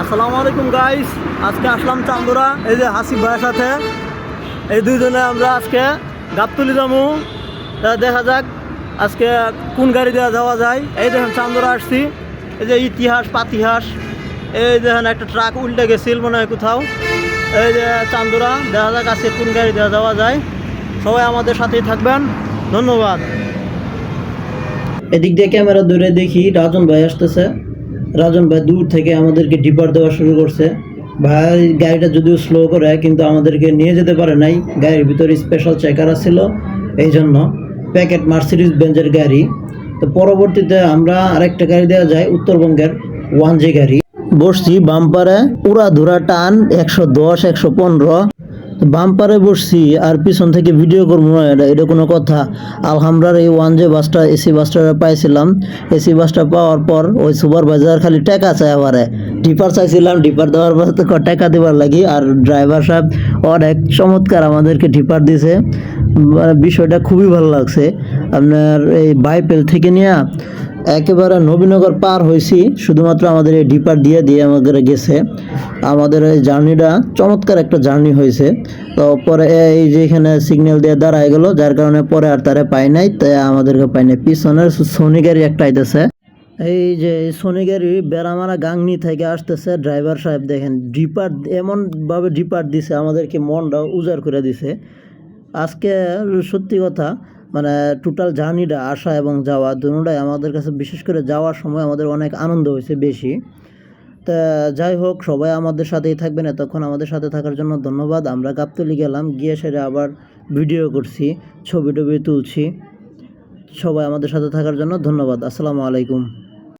আসসালামু আলাইকুম গাইস আজকে আসলাম চান্দুরা, এই যে হাসিফ ভাইয়ের সাথে। এই দুইজনে আমরা আজকে গাবতলি যাব। দেখা যাক আজকে কোন গাড়ি দেওয়া যাওয়া যায়। এই দেখেন চান্দুরা আসছি। এই যে ইতিহাস, পাতিহাস। এই দেখেন একটা ট্রাক উল্টে গেছিল মনে হয় কোথাও। এই যে চান্দুরা, দেখা যাক আজকে কোন গাড়ি দেওয়া যাওয়া যায়। সবাই আমাদের সাথেই থাকবেন। ধন্যবাদ। এদিক দিয়ে ক্যামেরা দূরে দেখি রাজন ভাই আসতেছে। রাজন ভাই দূর থেকে আমাদেরকে ডিপার দেওয়া শুরু করছে। ভাই, গাড়িটা যদিও স্লো করে, কিন্তু আমাদেরকে নিয়ে যেতে পারে নাই। গাড়ির ভিতরে স্পেশাল চেকার ছিল এই জন্য প্যাকেট মার্সিডিজ বেঞ্জের গাড়ি। তো পরবর্তীতে আমরা আরেকটা গাড়ি দেওয়া যায়, উত্তরবঙ্গের ওয়ান জি গাড়ি। বসছি বাম্পারে উড়া ধুরা টান, একশো দশ, একশো পনেরো। বাম্পারে বসছি আর পিছন থেকে ভিডিও করব। না এটা এটা কোনো কথা। আলহামরার এই ওয়ান জে বাসটা এসি বাসটা পাইছিলাম। এসি বাসটা পাওয়ার পর ওই সুপারভাইজার খালি টাকা চাই আবারে ডিপার চাইছিলাম ডিপার দেওয়ার পর তো টাকা দেওয়ার লাগি। আর ড্রাইভার সাহেব অনেক চমৎকার আমাদেরকে ডিপার দিছে। মানে বিষয়টা খুবই ভালো লাগছে। আপনার এই বাইপেল থেকে নিয়ে একেবারে নবীনগর পার হয়েছি, শুধুমাত্র আমাদের এই ডিপার দিয়ে দিয়ে আমাদের গেছে। আমাদের এই জার্নিটা চমৎকার একটা জার্নি হয়েছে। তো পরে এই যে এখানে সিগন্যাল দিয়ে দাঁড়ায় গেল, যার কারণে পরে আর তারা পাই নাই, তাই আমাদেরকে পাই নাই। পিছনের সোনি গাড়ি একটা আইতেছে। এই যে সোনি গাড়ি বেড়ামারা গাংনি থেকে আসতেছে ড্রাইভার সাহেব দেখেন, ডিপার এমনভাবে ডিপার দিছে, আমাদেরকে মনটা উজাড় করে দিছে। আজকে সত্যি কথা মানে টোটাল জার্নিটা আসা এবং যাওয়া দুটাই আমাদের কাছে, বিশেষ করে যাওয়ার সময় আমাদের অনেক আনন্দ হয়েছে বেশি। তা যাই হোক, সবাই আমাদের সাথেই থাকবেন। এতক্ষণ আমাদের সাথে থাকার জন্য ধন্যবাদ। আমরা গাবতলি গেলাম, গিয়ে সেরে আবার ভিডিও করছি ছবি টবি তুলছি। সবাই আমাদের সাথে থাকার জন্য ধন্যবাদ। আসসালামু আলাইকুম।